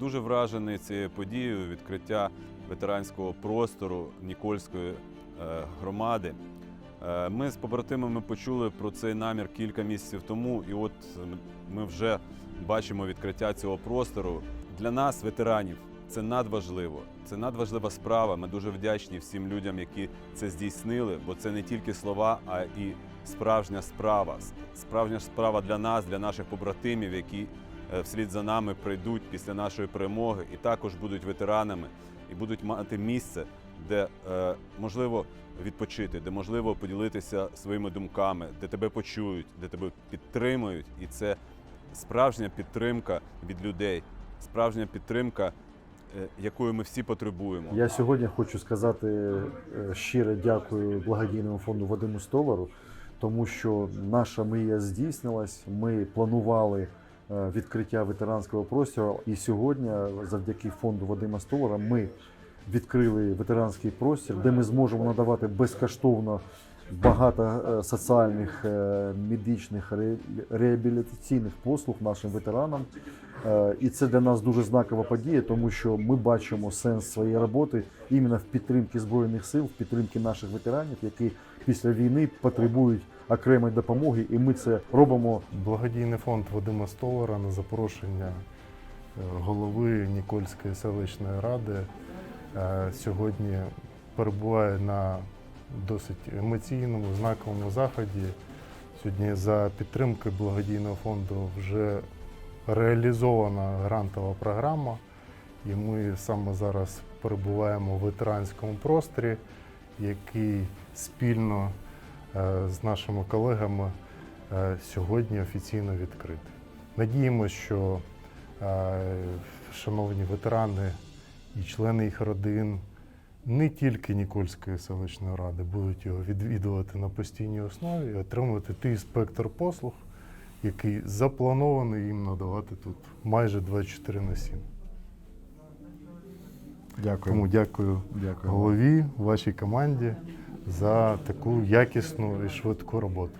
дуже вражений цією подією відкриття ветеранського простору Нікольської е, громади. Е, Ми з побратимами почули про цей намір кілька місяців тому, і от ми вже бачимо відкриття цього простору. Для нас, ветеранів, це надважливо. Це надважлива справа. Ми дуже вдячні всім людям, які це здійснили, бо це не тільки слова, а і справжня справа. Справжня справа для нас, для наших побратимів, які вслід за нами прийдуть після нашої перемоги, і також будуть ветеранами, і будуть мати місце, де е, можливо відпочити, де можливо поділитися своїми думками, де тебе почують, де тебе підтримують. І це справжня підтримка від людей, справжня підтримка, е, якої ми всі потребуємо. Я сьогодні хочу сказати е, щире дякую благодійному фонду Вадиму Столару, тому що наша мрія здійснилась. Ми планували е, відкриття ветеранського простору, і сьогодні, завдяки фонду Вадима Столара, ми відкрили ветеранський простір, де ми зможемо надавати безкоштовно багато е, соціальних, е, медичних, реабілітаційних послуг нашим ветеранам. Е, І це для нас дуже знакова подія, тому що ми бачимо сенс своєї роботи іменно в підтримці збройних сил, в підтримці наших ветеранів, які після війни потребують окремої допомоги, і ми це робимо Благодійний фонд Вадима Столара на запрошення голови Нікольської селищної ради сьогодні перебуває на досить емоційному, знаковому заході. Сьогодні за підтримки благодійного фонду вже реалізована грантова програма, і ми саме зараз перебуваємо в ветеранському просторі, який спільно е, з нашими колегами е, сьогодні офіційно відкритий. Надіємося, що е, шановні ветерани і члени їх родин не тільки Нікольської селищної ради будуть його відвідувати на постійній основі і отримувати той спектр послуг, який запланований їм надавати тут майже 24 на 7. Дякую. Тому дякую Дякую. голові, вашій команді за таку якісну і швидку роботу.